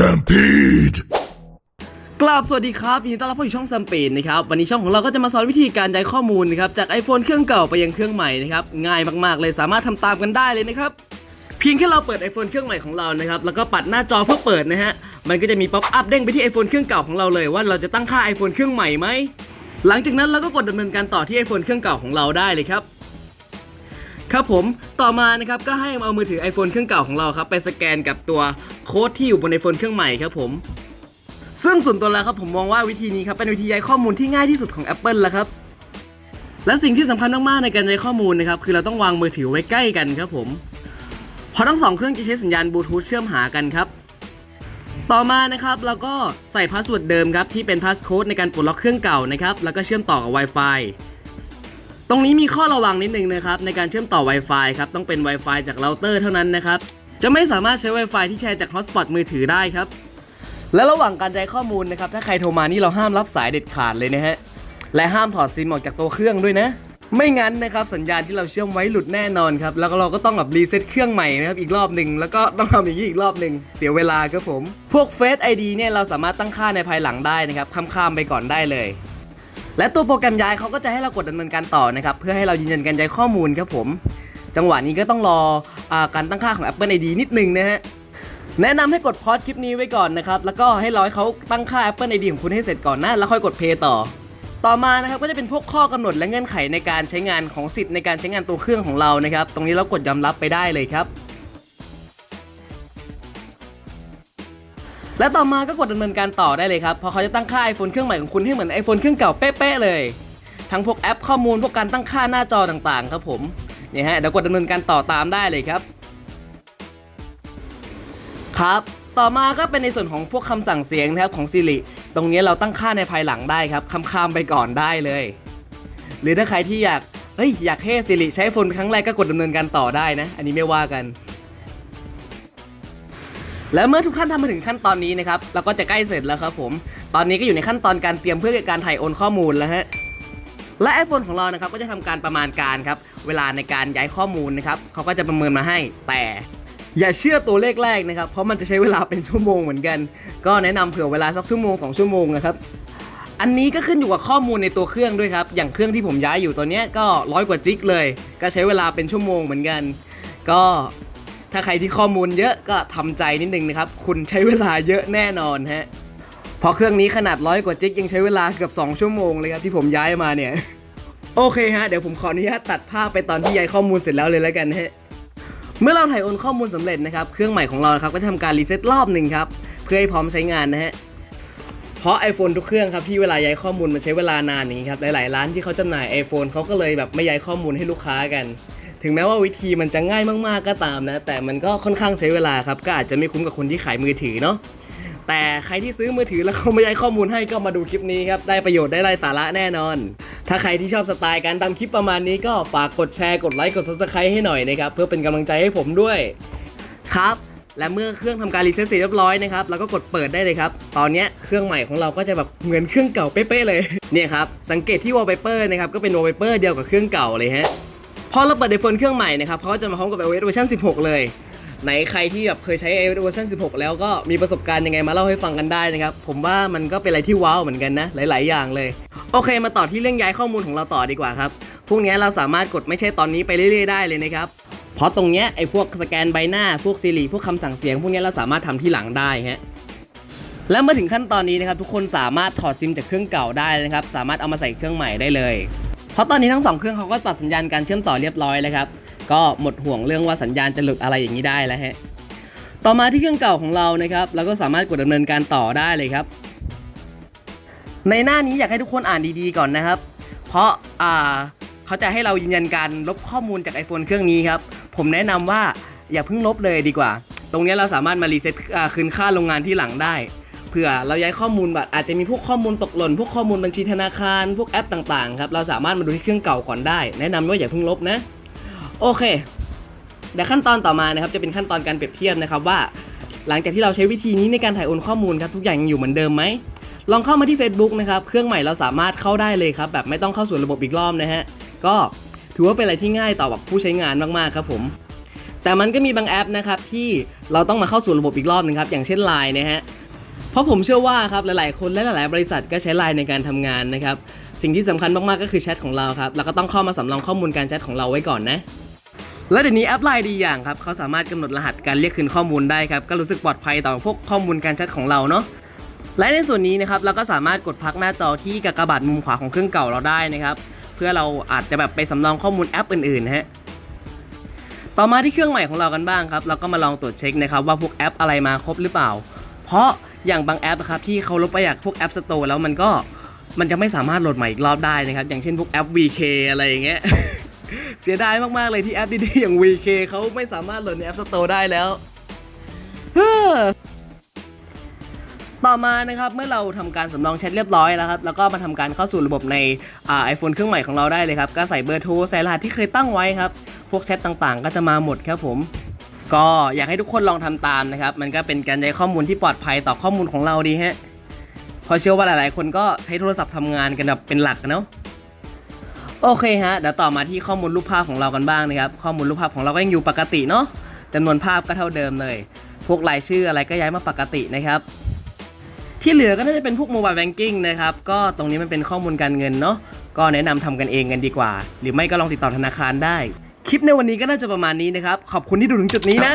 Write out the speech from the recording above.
Stampede! กราบสวัสดีครับยินดีต้อนรับเข้าสู่ช่องซัมเปนนะครับวันนี้ช่องของเราก็จะมาสอนวิธีการย้ายข้อมูลนะครับจาก iPhone เครื่องเก่าไปยังเครื่องใหม่นะครับง่ายมากๆเลยสามารถทำตามกันได้เลยนะครับเพียงแค่เราเปิด iPhone เครื่องใหม่ของเรานะครับแล้วก็ปัดหน้าจอเพื่อเปิดนะฮะมันก็จะมีป๊อปอัพเด้งไปที่ iPhone เครื่องเก่าของเราเลยว่าเราจะตั้งค่า iPhone เครื่องใหม่ไหมหลังจากนั้นเราก็กดดำเนินการต่อที่ iPhone เครื่องเก่าของเราได้เลยครับ ครับผมต่อมานะครับก็ให้เอามือถือ iPhone เครื่องเก่าของเราครับไปสแกนกับตัว โค้ดที่อยู่บน iPhone เครื่องใหม่ครับผม ซึ่งส่วนตัวแล้วครับผมมองว่าวิธีนี้ครับเป็นวิธีย้ายข้อมูลที่ง่ายที่สุดของ Apple แล้วครับ และสิ่งที่สำคัญมากๆในการย้ายข้อมูลนะครับคือเราต้องวางมือถือไว้ใกล้กันครับผมเพราะทั้งสองเครื่องจะใช้สัญญาณบลูทูธเชื่อมหากันครับต่อมานะครับเราก็ใส่พาสเวิร์ดเดิมครับที่เป็นพาสโค้ดในการปลดล็อกเครื่องเก่านะครับแล้วก็เชื่อมต่อกับ Wi-Fi ตรงนี้มีข้อระวังนิดนึงนะครับในการเชื่อมต่อ Wi-Fi ครับต้องเป็น Wi-Fi จากเราเตอร์เท่านั้นนะครับ จะไม่สามารถใช้ Wi-Fi ที่แชร์จากฮอตสปอตมือถือได้ครับ และระหว่างการย้ายข้อมูลนะครับ ถ้าใครโทรมานี่เราห้ามรับสายเด็ดขาดเลยนะฮะ และห้ามถอดซิมออกจากตัวเครื่องด้วยนะ ไม่งั้นนะครับสัญญาณที่เราเชื่อมไว้หลุดแน่นอนครับ แล้วก็เราก็ต้องแบบรีเซ็ตเครื่องใหม่นะครับอีกรอบหนึ่งแล้วก็ต้องทำอย่างนี้อีกรอบหนึ่งเสียเวลาครับผม พวก Face ID เนี่ยเราสามารถตั้งค่าในภายหลังได้นะครับข้ามๆไปก่อนได้เลยและตัวโปรแกรมย้ายเขาก็จะให้เรากดดำเนินการต่อนะครับ เพื่อให้เรายืนยันการย้ายข้อมูลครับผม จังหวะนี้ก็ต้องรอ การตั้งค่าของ Apple ID นิดนึงนะฮะแนะนำให้กดพอดคลิปนี้ไว้ก่อนนะครับ แล้วก็ให้รอให้เขาตั้งค่า Apple ID ของคุณให้เสร็จก่อนนะ แล้วค่อยกดเพย์ต่อ ต่อมานะครับก็จะเป็นพวกข้อกำหนดและเงื่อนไขในการใช้งานของสิทธิ์ในการใช้งานตัวเครื่องของเรานะครับ ตรงนี้เรากดยอมรับไปได้เลยครับ และต่อมาก็กดดำเนินการต่อได้เลยครับเพราะเขาจะตั้งค่า iPhone เครื่องใหม่ของคุณให้เหมือน iPhone เครื่องเก่าเป๊ะๆเลย ทั้งพวกแอปข้อมูลพวกการตั้งค่าหน้าจอต่างๆ ครับผม นี่ยฮะเดี๋ยวกดดำเนินการต่อตามได้เลยครับ ครับต่อมาก็เป็นในส่วนของพวกคำสั่งเสียงนะครับของ Siri ตรงนี้เราตั้งค่าในภายหลังได้ครับคำข้ามไปก่อนได้เลย หรือถ้าใครที่อยากเฮ้ยอยากให้ Siri ใช้โฟนครั้งแรกก็กดดำเนินการต่อได้นะ อันนี้ไม่ว่ากัน และเมื่อทุกท่านทำมาถึงขั้นตอนนี้นะครับเราก็จะใกล้เสร็จแล้วครับผม ตอนนี้ก็อยู่ในขั้นตอนการเตรียมเพื่อการถ่ายโอนข้อมูลแล้วฮะ และ iPhone ของเรานะครับก็จะทำการประมาณการครับเวลาในการย้ายข้อมูลนะครับเขาก็จะประเมินมาให้แต่อย่าเชื่อตัวเลขแรกนะครับ เพราะมันจะใช้เวลาเป็นชั่วโมงเหมือนกัน ก็แนะนำเผื่อเวลาสักชั่วโมงของชั่วโมงนะครับ อันนี้ก็ขึ้นอยู่กับข้อมูลในตัวเครื่องด้วยครับ อย่างเครื่องที่ผมย้ายอยู่ตัวนี้ก็ร้อยกว่าจิกเลย ก็ใช้เวลาเป็นชั่วโมงเหมือนกัน ก็ถ้าใครที่ข้อมูลเยอะก็ทำใจนิดนึงนะครับ คุณใช้เวลาเยอะแน่นอนฮะ เพราะเครื่องนี้ขนาดร้อยกว่าจิกยังใช้เวลาเกือบ2ชั่วโมงเลยครับที่ผมย้ายมาเนี่ย โอเคฮะเดี๋ยวผมขออนุญาตตัดภาพไปตอนที่ย้ายข้อมูลเสร็จแล้วเลยแล้วกันฮะเมื่อเราถ่ายโอนข้อมูลสำเร็จนะครับเครื่องใหม่ของเราครับก็จะทำการรีเซ็ตรอบหนึ่งครับเพื่อให้พร้อมใช้งานนะฮะเพราะ iPhone ทุกเครื่องครับที่เวลาย้ายข้อมูลมันใช้เวลานานอย่างนี้ครับหลายๆร้านที่เขาจำหน่าย iPhone เขาก็เลยแบบไม่ย้ายข้อมูลให้ลูกค้ากัน ถึงแม้ว่าวิธีมันจะง่ายมากๆก็ตามนะ แต่มันก็ค่อนข้างใช้เวลาครับก็อาจจะไม่คุ้มกับคนที่ขายมือถือเนาะ แต่ใครที่ซื้อมือถือแล้วเขาไม่ย้ายข้อมูลให้ก็มาดูคลิปนี้ครับ ได้ประโยชน์ได้ไร้สาระแน่นอน ถ้าใครที่ชอบสไตล์การทำคลิปประมาณนี้ก็ฝากกดแชร์กดไลค์กด subscribe ให้หน่อยนะครับเพื่อเป็นกำลังใจให้ผมด้วยครับและเมื่อเครื่องทำการรีเซ็ตเสร็จเรียบร้อยนะครับเราก็กดเปิดได้เลยครับ ตอนนี้เครื่องใหม่ของเราก็จะแบบเหมือนเครื่องเก่าเป๊ะๆเลยเนี่ยครับสังเกตที่ wallpaper นะครับก็เป็น wallpaper เดียวกับเครื่องเก่าเลยฮะพอเราเปิด iPhone เครื่องใหม่นะครับเขาก็จะมาพร้อมกับ iOS เวอร์ชัน16 เลย ไหนใครที่แบบเคยใช้ iOS เวอร์ชัน16 แล้วก็มีประสบการณ์ยังไงมาเล่าให้ฟังกันได้นะครับ ผมว่ามันก็เป็นอะไรที่ว้าวเหมือนกันนะ หลาย ๆ อย่างเลย โอเค มาต่อที่เรื่องย้ายข้อมูลของเราต่อดีกว่าครับ พวกนี้เราสามารถกดไม่ใช่ตอนนี้ไปเรื่อย ๆ ได้เลยนะครับ เพราะตรงเนี้ยไอ้พวกสแกนใบหน้า พวกซีรีพวกคำสั่งเสียง พวกนี้เราสามารถทำที่หลังได้ฮะ และเมื่อถึงขั้นตอนนี้นะครับทุกคนสามารถถอดซิมจากเครื่องเก่าได้นะครับ สามารถเอามาใส่เครื่องใหม่ได้เลย เพราะตอนนี้ทั้งสองเครื่องเขาก็ตัดสัญญาณการเชื่อมต่อเรียบร้อยแล้วครับ ก็หมดห่วงเรื่องว่าสัญญาณจะหลุดอะไรอย่างนี้ได้แล้วฮะต่อมาที่เครื่องเก่าของเรานะครับเราก็สามารถกดดำเนินการต่อได้เลยครับ ในหน้านี้อยากให้ทุกคนอ่านดีๆก่อนนะครับ เพราะอ่าเขาจะให้เรายืนยันการลบข้อมูลจาก iPhone เครื่องนี้ครับผมแนะนำว่าอย่าเพิ่งลบเลยดีกว่า ตรงนี้เราสามารถมารีเซ็ตคืนค่าโรงงานที่หลังได้เผื่อเราย้ายข้อมูลบัตรอาจจะมีพวกข้อมูลตกหล่น พวกข้อมูลบัญชีธนาคาร พวกแอปต่างๆครับ เราสามารถมาดูที่เครื่องเก่าก่อนได้ แนะนำว่าอย่าเพิ่งลบนะ โอเคเดี๋ยวขั้นตอนต่อมานะครับจะเป็นขั้นตอนการเปรียบเทียบนะครับว่า หลังจากที่เราใช้วิธีนี้ในการถ่ายโอนข้อมูลครับทุกอย่างยังอยู่เหมือนเดิมไหมลองเข้ามาที่ Facebook นะครับเครื่องใหม่เราสามารถเข้าได้เลยครับแบบไม่ต้องเข้าสู่ระบบอีกรอบนะฮะก็ถือว่าเป็นอะไรที่ง่ายต่อแบบผู้ใช้งานมากๆครับผม แต่มันก็มีบางแอปนะครับที่เราต้องมาเข้าสู่ระบบอีกรอบหนึงครับอย่างเช่น Line นะฮะเพราะผมเชื่อว่าครับหลายๆ คนและหลายๆ บริษัทก็ใช้ Line ในการทำงานนะครับสิ่งที่สำคัญมากๆก็คือแชทของเราครับเราก็ต้องเข้ามาสำรองข้อมูลการแชทของเราไว้ก่อนนะ และเดี๋ยวนี้แอปไลน์ดีอย่างครับเขาสามารถกำหนดรหัสการเรียกคืนข้อมูลได้ครับก็รู้สึกปลอดภัยต่อพวกข้อมูลการแชทของเราเนาะและในส่วนนี้นะครับเราก็สามารถกดพักหน้าจอที่กากบาทมุมขวาของเครื่องเก่าเราได้นะครับเพื่อเราอาจจะแบบไปสำรองข้อมูลแอปอื่นๆนะฮะต่อมาที่เครื่องใหม่ของเรากันบ้างครับเราก็มาลองตรวจเช็คนะครับว่าพวกแอปอะไรมาครบหรือเปล่า เพราะอย่างบางแอปอะครับที่เขาลบไปจากพวกแอปสโตร์แล้วมันก็มันจะไม่สามารถโหลดใหม่อีกรอบได้นะครับอย่างเช่นพวกแอป VK อะไรอย่างเงี้ย เสียดายมากๆเลยที่แอปดีๆอย่าง VK เขาไม่สามารถโหลดใน App Store ได้แล้ว ต่อมานะครับเมื่อเราทำการสำรองแชทเรียบร้อยแล้วครับแล้วก็มาทำการเข้าสู่ระบบในไอโฟนเครื่องใหม่ของเราได้เลยครับก็ใส่เบอร์โทรใส่รหัสที่เคยตั้งไว้ครับ พวกแชทต่างๆ ก็จะมาหมดครับผมก็อยากให้ทุกคนลองทำตามนะครับ มันก็เป็นการใช้ข้อมูลที่ปลอดภัยต่อข้อมูลของเราดีฮะเพราะเชื่อว่าหลายๆ คนก็ใช้โทรศัพท์ทำงานกันแบบเป็นหลักอะเนาะ โอเคฮะเดี๋ยวต่อมาที่ข้อมูลรูปภาพของเรากันบ้างนะครับข้อมูลรูปภาพของเราก็ยังอยู่ปกติเนาะจำนวนภาพก็เท่าเดิมเลย พวกรายชื่ออะไรก็ย้ายมาปกตินะครับที่เหลือก็น่าจะเป็นพวกโมบายแบงกิ้งนะครับก็ตรงนี้มันเป็นข้อมูลการเงินเนาะก็แนะนำทำกันเองกันดีกว่า หรือไม่ก็ลองติดต่อธนาคารได้ คลิปในวันนี้ก็น่าจะประมาณนี้นะครับขอบคุณที่ดูถึงจุดนี้นะ